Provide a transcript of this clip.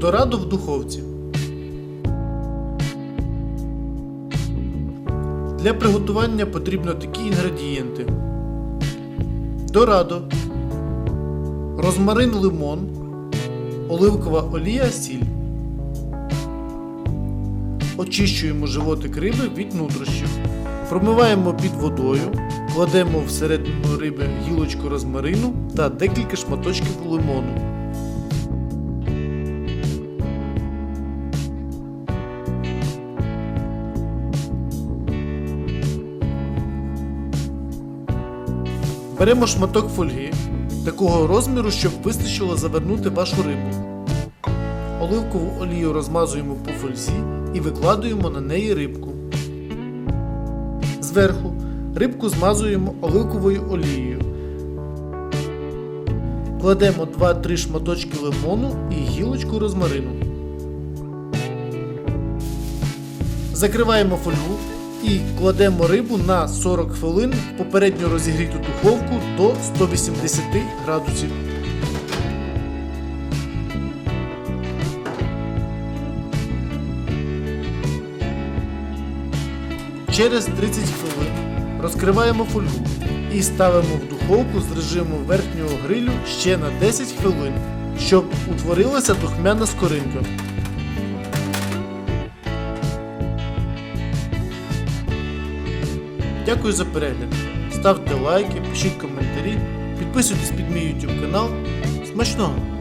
Дорадо в духовці. Для приготування потрібно такі інгредієнти: дорадо, розмарин лимон, оливкова олія, сіль. Очищуємо животик риби від нутрощів. Промиваємо під водою, кладемо всередину риби гілочку розмарину та декілька шматочків лимону. Беремо шматок фольги такого розміру, щоб вистачило завернути вашу рибу. Оливкову олію розмазуємо по фользі і викладуємо на неї рибку. Зверху рибку змазуємо оливковою олією. Кладемо 2-3 шматочки лимону і гілочку розмарину. Закриваємо фольгу і кладемо рибу на 40 хвилин в попередньо розігріту духовку до 180 градусів. Через 30 хвилин розкриваємо фольгу і ставимо в духовку з режиму верхнього грилю ще на 10 хвилин, щоб утворилася духмяна скоринка. Дякую за перегляд. Ставте лайки, пишіть коментарі, підписуйтесь під мій YouTube канал. Смачного!